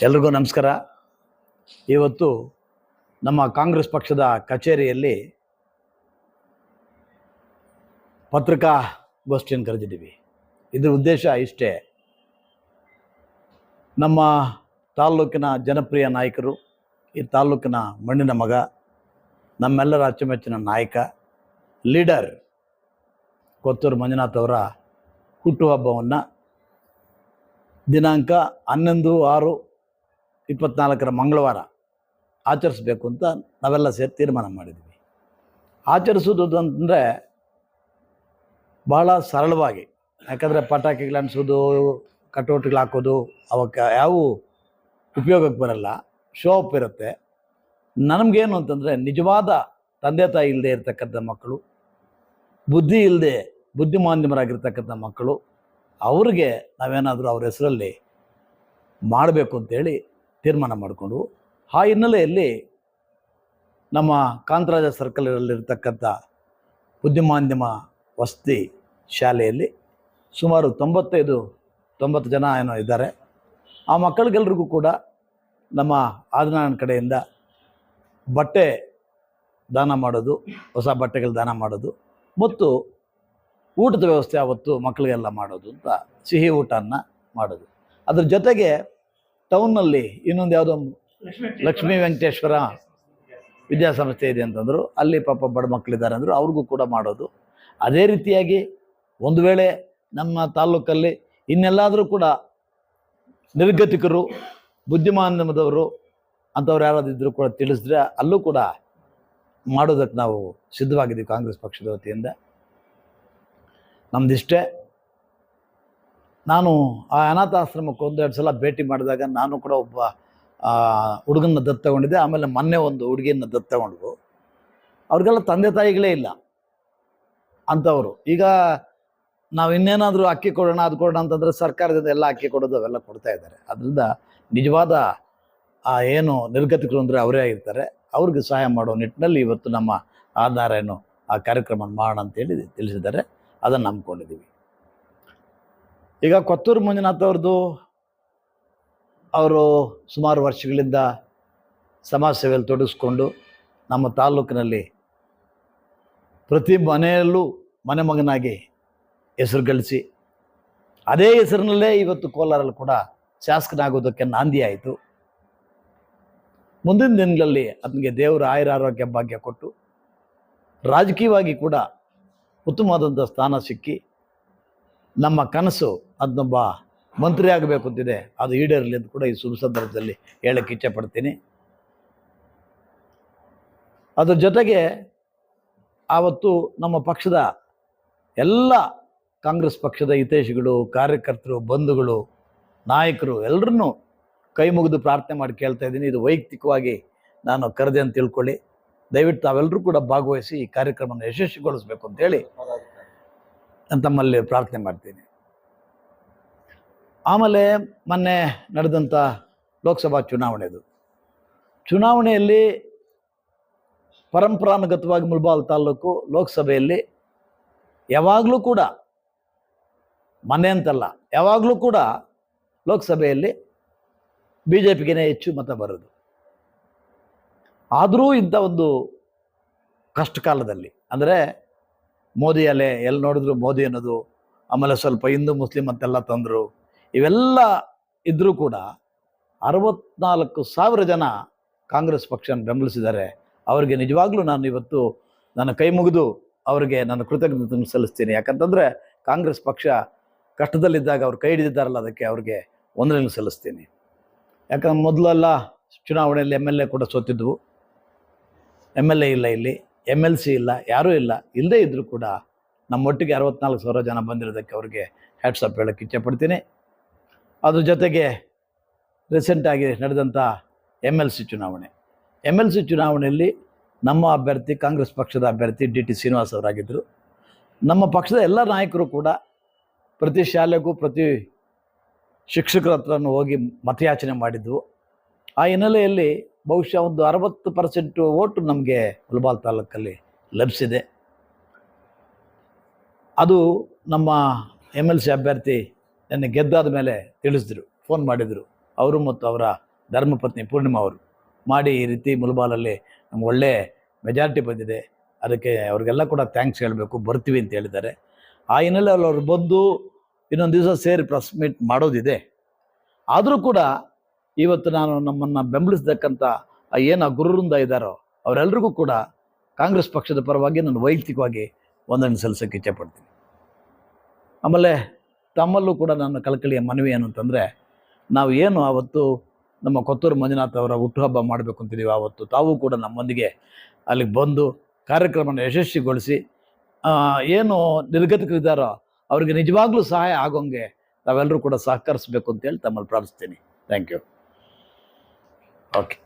ಎಲ್ರಿಗೂ ನಮಸ್ಕಾರ. ಇವತ್ತು ನಮ್ಮ ಕಾಂಗ್ರೆಸ್ ಪಕ್ಷದ ಕಚೇರಿಯಲ್ಲಿ ಪತ್ರಿಕಾಗೋಷ್ಠಿಯನ್ನು ಕರೆದಿದ್ದೀವಿ. ಇದರ ಉದ್ದೇಶ ಇಷ್ಟೇ. ನಮ್ಮ ತಾಲ್ಲೂಕಿನ ಜನಪ್ರಿಯ ನಾಯಕರು, ಈ ತಾಲ್ಲೂಕಿನ ಮಣ್ಣಿನ ಮಗ, ನಮ್ಮೆಲ್ಲರ ಅಚ್ಚುಮೆಚ್ಚಿನ ನಾಯಕ, ಲೀಡರ್ ಕೊತ್ತೂರು ಮಂಜುನಾಥ್ ಅವರ ಹುಟ್ಟುಹಬ್ಬವನ್ನು ದಿನಾಂಕ ಹನ್ನೊಂದು ಆರು ಇಪ್ಪತ್ನಾಲ್ಕರ ಮಂಗಳವಾರ ಆಚರಿಸ್ಬೇಕು ಅಂತ ನಾವೆಲ್ಲ ಸೇರಿ ತೀರ್ಮಾನ ಮಾಡಿದ್ವಿ. ಆಚರಿಸೋದು ಅಂತಂದರೆ ಭಾಳ ಸರಳವಾಗಿ, ಯಾಕಂದರೆ ಪಟಾಕಿಗಳು ಅನಿಸೋದು ಕಟೋಟಿಗಳು ಹಾಕೋದು, ಅವಕ್ಕೆ ಯಾವ ಉಪಯೋಗಕ್ಕೆ ಬರಲ್ಲ ಶೋ ಅಪ್ ಇರುತ್ತೆ. ನಮಗೇನು ಅಂತಂದರೆ ನಿಜವಾದ ತಂದೆ ತಾಯಿ ಇಲ್ಲದೆ ಇರತಕ್ಕಂಥ ಮಕ್ಕಳು, ಬುದ್ಧಿ ಇಲ್ಲದೆ ಬುದ್ಧಿಮಾಂದ್ಯಮರಾಗಿರ್ತಕ್ಕಂಥ ಮಕ್ಕಳು, ಅವ್ರಿಗೆ ನಾವೇನಾದರೂ ಅವ್ರ ಹೆಸರಲ್ಲಿ ಮಾಡಬೇಕು ಅಂತೇಳಿ ತೀರ್ಮಾನ ಮಾಡಿಕೊಂಡು ಆ ಹಿನ್ನೆಲೆಯಲ್ಲಿ ನಮ್ಮ ಕಾಂತರಾಜ ಸರ್ಕಲ್ನಲ್ಲಿರ್ತಕ್ಕಂಥ ಉದ್ಯಮಾಧ್ಯಮ ವಸತಿ ಶಾಲೆಯಲ್ಲಿ ಸುಮಾರು ತೊಂಬತ್ತೈದು, ತೊಂಬತ್ತು ಜನ ಏನೋ ಇದ್ದಾರೆ. ಆ ಮಕ್ಕಳಿಗೆಲ್ರಿಗೂ ಕೂಡ ನಮ್ಮ ಆದಿನಾರಾಯಣ ಕಡೆಯಿಂದ ಬಟ್ಟೆ ದಾನ ಮಾಡೋದು, ಹೊಸ ಬಟ್ಟೆಗಳು ದಾನ ಮಾಡೋದು ಮತ್ತು ಊಟದ ವ್ಯವಸ್ಥೆ ಆವತ್ತು ಮಕ್ಕಳಿಗೆಲ್ಲ ಮಾಡೋದು ಅಂತ ಸಿಹಿ ಊಟನ ಮಾಡೋದು. ಅದ್ರ ಜೊತೆಗೆ ಟೌನ್ನಲ್ಲಿ ಇನ್ನೊಂದು ಯಾವುದೋ ಲಕ್ಷ್ಮೀ ವೆಂಕಟೇಶ್ವರ. ವಿದ್ಯಾಸಂಸ್ಥೆ ಇದೆ ಅಂತಂದರು ಅಲ್ಲಿ ಪಾಪ ಬಡ ಮಕ್ಕಳಿದ್ದಾರೆ ಅಂದರು ಅವ್ರಿಗೂ ಕೂಡ ಮಾಡೋದು. ಅದೇ ರೀತಿಯಾಗಿ ಒಂದು ವೇಳೆ ನಮ್ಮ ತಾಲ್ಲೂಕಲ್ಲಿ ಇನ್ನೆಲ್ಲಾದರೂ ಕೂಡ ನಿರ್ಗತಿಕರು ಬುದ್ಧಿಮಾನದವರು ಅಂಥವ್ರು ಯಾರಾದಿದ್ದರೂ ಕೂಡ ತಿಳಿಸಿದ್ರೆ ಅಲ್ಲೂ ಕೂಡ ಮಾಡೋದಕ್ಕೆ ನಾವು ಸಿದ್ಧವಾಗಿದ್ದೀವಿ ಕಾಂಗ್ರೆಸ್ ಪಕ್ಷದ ವತಿಯಿಂದ. ನಮ್ದಿಷ್ಟೇ. ನಾನು ಆ ಅನಾಥಾಶ್ರಮಕ್ಕೆ ಒಂದೆರಡು ಸಲ ಭೇಟಿ ಮಾಡಿದಾಗ ನಾನು ಕೂಡ ಒಬ್ಬ ಹುಡುಗನ ದತ್ತು ತಗೊಂಡಿದ್ದೆ. ಆಮೇಲೆ ಮೊನ್ನೆ ಒಂದು ಹುಡುಗಿಯನ್ನು ದತ್ತು ತಗೊಂಡು ಅವ್ರಿಗೆಲ್ಲ ತಂದೆ ತಾಯಿಗಳೇ ಇಲ್ಲ ಅಂಥವರು. ಈಗ ನಾವು ಇನ್ನೇನಾದರೂ ಅಕ್ಕಿ ಕೊಡೋಣ, ಅದು ಕೊಡೋಣ ಅಂತಂದರೆ ಸರ್ಕಾರದಿಂದ ಎಲ್ಲ ಅಕ್ಕಿ ಕೊಡೋದು ಅವೆಲ್ಲ ಕೊಡ್ತಾ ಇದ್ದಾರೆ. ಅದರಿಂದ ನಿಜವಾದ, ಆ, ಏನು ನಿರ್ಗತಿಕರು ಅಂದರೆ ಅವರೇ ಆಗಿರ್ತಾರೆ. ಅವ್ರಿಗೆ ಸಹಾಯ ಮಾಡೋ ನಿಟ್ಟಿನಲ್ಲಿ ಇವತ್ತು ನಮ್ಮ ಆಧಾರ ಏನು ಆ ಕಾರ್ಯಕ್ರಮ ಮಾಡೋಣ ಅಂತೇಳಿ ತಿಳಿಸಿದ್ದಾರೆ. ಅದನ್ನು ನಂಬ್ಕೊಂಡಿದ್ದೀವಿ. ಈಗ ಕೊತ್ತೂರು ಮಂಜುನಾಥ್ ಅವ್ರದ್ದು ಅವರು ಸುಮಾರು ವರ್ಷಗಳಿಂದ ಸಮಾಜ ಸೇವೆಯಲ್ಲಿ ತೊಡಗಿಸ್ಕೊಂಡು ನಮ್ಮ ತಾಲ್ಲೂಕಿನಲ್ಲಿ ಪ್ರತಿ ಮನೆಯಲ್ಲೂ ಮನೆ ಮಗನಾಗಿ ಹೆಸರು ಗಳಿಸಿ, ಅದೇ ಹೆಸರಿನಲ್ಲೇ ಇವತ್ತು ಕೋಲಾರಲ್ಲಿ ಕೂಡ ಶಾಸಕನಾಗೋದಕ್ಕೆ ನಾಂದಿ ಆಯಿತು. ಮುಂದಿನ ದಿನಗಳಲ್ಲಿ ಅದನಿಗೆ ದೇವರ ಆಯುರ ಆರೋಗ್ಯ ಭಾಗ್ಯ ಕೊಟ್ಟು ರಾಜಕೀಯವಾಗಿ ಕೂಡ ಉತ್ತಮವಾದಂಥ ಸ್ಥಾನ ಸಿಕ್ಕಿ ನಮ್ಮ ಕನಸು ಅದನ್ನೊಬ್ಬ ಮಂತ್ರಿ ಆಗಬೇಕು ಅಂತಿದೆ. ಅದು ಈಡೇರಲಿ ಅಂತ ಕೂಡ ಈ ಶುಭ ಸಂದರ್ಭದಲ್ಲಿ ಹೇಳಕ್ಕೆ ಇಚ್ಛೆ ಪಡ್ತೀನಿ. ಅದ್ರ ಜೊತೆಗೆ ಆವತ್ತು ನಮ್ಮ ಪಕ್ಷದ ಎಲ್ಲ ಕಾಂಗ್ರೆಸ್ ಪಕ್ಷದ ಹಿತೈಷಿಗಳು, ಕಾರ್ಯಕರ್ತರು, ಬಂಧುಗಳು, ನಾಯಕರು ಎಲ್ಲರನ್ನೂ ಕೈ ಮುಗಿದು ಪ್ರಾರ್ಥನೆ ಮಾಡಿ ಕೇಳ್ತಾ ಇದ್ದೀನಿ. ಇದು ವೈಯಕ್ತಿಕವಾಗಿ ನಾನು ಕರೆದೆ ಅಂತ ತಿಳ್ಕೊಳ್ಳಿ. ದಯವಿಟ್ಟು ತಾವೆಲ್ಲರೂ ಕೂಡ ಭಾಗವಹಿಸಿ ಈ ಕಾರ್ಯಕ್ರಮವನ್ನು ಯಶಸ್ವಿಗೊಳಿಸಬೇಕು ಅಂತೇಳಿ ತಮ್ಮಲ್ಲಿ ಪ್ರಾರ್ಥನೆ ಮಾಡ್ತೀನಿ. ಆಮೇಲೆ ಮೊನ್ನೆ ನಡೆದಂಥ ಲೋಕಸಭಾ ಚುನಾವಣೆದು. ಚುನಾವಣೆಯಲ್ಲಿ ಪರಂಪರಾನುಗತವಾಗಿ ಮುಳ್ಬಾಲ್ ತಾಲೂಕು ಲೋಕಸಭೆಯಲ್ಲಿ ಯಾವಾಗಲೂ ಕೂಡ ಮನೆ ಅಂತಲ್ಲ, ಯಾವಾಗಲೂ ಕೂಡ ಲೋಕಸಭೆಯಲ್ಲಿ ಬಿ ಜೆ ಪಿಗೇನೆ ಹೆಚ್ಚು ಮತ ಬರೋದು. ಆದರೂ ಇಂಥ ಒಂದು ಕಷ್ಟ ಕಾಲದಲ್ಲಿ ಅಂದರೆ ಮೋದಿ ಅಲೆ ಎಲ್ಲಿ ನೋಡಿದ್ರು ಮೋದಿ ಅನ್ನೋದು? ಆಮೇಲೆ ಸ್ವಲ್ಪ ಹಿಂದೂ, ಮುಸ್ಲಿಂ ಅಂತೆಲ್ಲ ತಂದರು. ಇವೆಲ್ಲ ಇದ್ದರೂ ಕೂಡ ಅರವತ್ನಾಲ್ಕು ಸಾವಿರ ಜನ ಕಾಂಗ್ರೆಸ್ ಪಕ್ಷನ ಬೆಂಬಲಿಸಿದ್ದಾರೆ. ಅವರಿಗೆ ನಿಜವಾಗ್ಲೂ ನಾನು ಇವತ್ತು ನನ್ನ ಕೈ ಮುಗಿದು ಅವರಿಗೆ ನನ್ನ ಕೃತಜ್ಞತೆ ಸಲ್ಲಿಸ್ತೀನಿ. ಯಾಕಂತಂದರೆ ಕಾಂಗ್ರೆಸ್ ಪಕ್ಷ ಕಷ್ಟದಲ್ಲಿದ್ದಾಗ ಅವ್ರು ಕೈ ಹಿಡಿದಿದ್ದಾರಲ್ಲ, ಅದಕ್ಕೆ ಅವ್ರಿಗೆ ವಂದನೆ ಸಲ್ಲಿಸ್ತೀನಿ. ಯಾಕಂದ್ರೆ ಮೊದಲೆಲ್ಲ ಚುನಾವಣೆಯಲ್ಲಿ ಎಂ ಎಲ್ ಎ ಕೂಡ ಸೋತಿದ್ವು. ಎಂ ಎಲ್ ಎ ಇಲ್ಲ ಇಲ್ಲಿ. ಎಂ ಎಲ್ ಸಿ ಇಲ್ಲ, ಯಾರೂ ಇಲ್ಲ ಇಲ್ಲದೇ ಇದ್ದರೂ ಕೂಡ ನಮ್ಮೊಟ್ಟಿಗೆ ಅರವತ್ನಾಲ್ಕು ಸಾವಿರ ಜನ ಬಂದಿರೋದಕ್ಕೆ ಅವ್ರಿಗೆ ಹ್ಯಾಟ್ಸಪ್ ಹೇಳೋಕ್ಕೆ ಇಚ್ಛೆಪಡ್ತೀನಿ. ಅದ್ರ ಜೊತೆಗೆ ರೀಸೆಂಟಾಗಿ ನಡೆದಂಥ ಎಂ ಎಲ್ ಸಿ ಚುನಾವಣೆ. ಎಂ ಎಲ್ ಸಿ ಚುನಾವಣೆಯಲ್ಲಿ ನಮ್ಮ ಅಭ್ಯರ್ಥಿ, ಕಾಂಗ್ರೆಸ್ ಪಕ್ಷದ ಅಭ್ಯರ್ಥಿ ಡಿ ಟಿ ಶ್ರೀನಿವಾಸ್ ಅವರಾಗಿದ್ದರು ನಮ್ಮ ಪಕ್ಷದ ಎಲ್ಲ ನಾಯಕರು ಕೂಡ ಪ್ರತಿ ಶಾಲೆಗೂ ಪ್ರತಿ ಶಿಕ್ಷಕರ ಹತ್ರನೂ ಹೋಗಿ ಮತಯಾಚನೆ ಮಾಡಿದ್ವು. ಆ ಹಿನ್ನೆಲೆಯಲ್ಲಿ ಬಹುಶಃ ಒಂದು ಅರವತ್ತು ಪರ್ಸೆಂಟು ಓಟು ನಮಗೆ ಮುಲ್ಬಾಲ್ ತಾಲೂಕಲ್ಲಿ ಲಭಿಸಿದೆ. ಅದು ನಮ್ಮ ಎಂ ಎಲ್ ಸಿ ಅಭ್ಯರ್ಥಿ ನನ್ನ ಗೆದ್ದಾದ ಮೇಲೆ ತಿಳಿಸಿದ್ರು, ಫೋನ್ ಮಾಡಿದರು. ಅವರು ಮತ್ತು ಅವರ ಧರ್ಮಪತ್ನಿ ಪೂರ್ಣಿಮಾ ಅವರು ಮಾಡಿ ಈ ರೀತಿ ಮುಲ್ಬಾಲಲ್ಲಿ ನಮ್ಗೆ ಒಳ್ಳೆ ಮೆಜಾರಿಟಿ ಬಂದಿದೆ. ಅದಕ್ಕೆ ಅವ್ರಿಗೆಲ್ಲ ಕೂಡ ಥ್ಯಾಂಕ್ಸ್ ಹೇಳಬೇಕು, ಬರ್ತೀವಿ ಅಂತ ಹೇಳಿದ್ದಾರೆ. ಆ ಹಿನ್ನೆಲೆಯಲ್ಲಿ ಅವ್ರು ಬಂದು ಇನ್ನೊಂದು ದಿವಸ ಸೇರಿ ಪ್ರೆಸ್ ಮೀಟ್ ಮಾಡೋದಿದೆ. ಆದರೂ ಕೂಡ ಇವತ್ತು ನಾನು ನಮ್ಮನ್ನು ಬೆಂಬಲಿಸ್ತಕ್ಕಂಥ ಏನು ಆ ಗುರುವೃಂದ ಇದ್ದಾರೋ ಅವರೆಲ್ಲರಿಗೂ ಕೂಡ ಕಾಂಗ್ರೆಸ್ ಪಕ್ಷದ ಪರವಾಗಿ ನಾನು ವೈಯಕ್ತಿಕವಾಗಿ ಒಂದನ್ನು ಸಲ್ಲಿಸೋಕ್ಕೆ ಇಚ್ಛೆಪಡ್ತೀನಿ. ಆಮೇಲೆ ತಮ್ಮಲ್ಲೂ ಕೂಡ ನನ್ನ ಕಳಕಳಿಯ ಮನವಿ ಏನು ಅಂತಂದರೆ, ನಾವು ಏನು ಆವತ್ತು ನಮ್ಮ ಕೊತ್ತೂರು ಮಂಜುನಾಥ್ ಅವರ ಹುಟ್ಟುಹಬ್ಬ ಮಾಡಬೇಕು ಅಂತಿದ್ದೀವಿ ಆವತ್ತು, ತಾವು ಕೂಡ ನಮ್ಮೊಂದಿಗೆ ಅಲ್ಲಿಗೆ ಬಂದು ಕಾರ್ಯಕ್ರಮನ ಯಶಸ್ವಿಗೊಳಿಸಿ ಏನು ನಿರ್ಗತಿಕರಿದ್ದಾರೋ ಅವರಿಗೆ ನಿಜವಾಗ್ಲೂ ಸಹಾಯ ಆಗೋಂಗೆ ತಾವೆಲ್ಲರೂ ಕೂಡ ಸಹಕರಿಸಬೇಕು ಅಂತೇಳಿ ತಮ್ಮಲ್ಲಿ ಪ್ರಾರ್ಥಿಸ್ತೀನಿ. Thank you. Okay.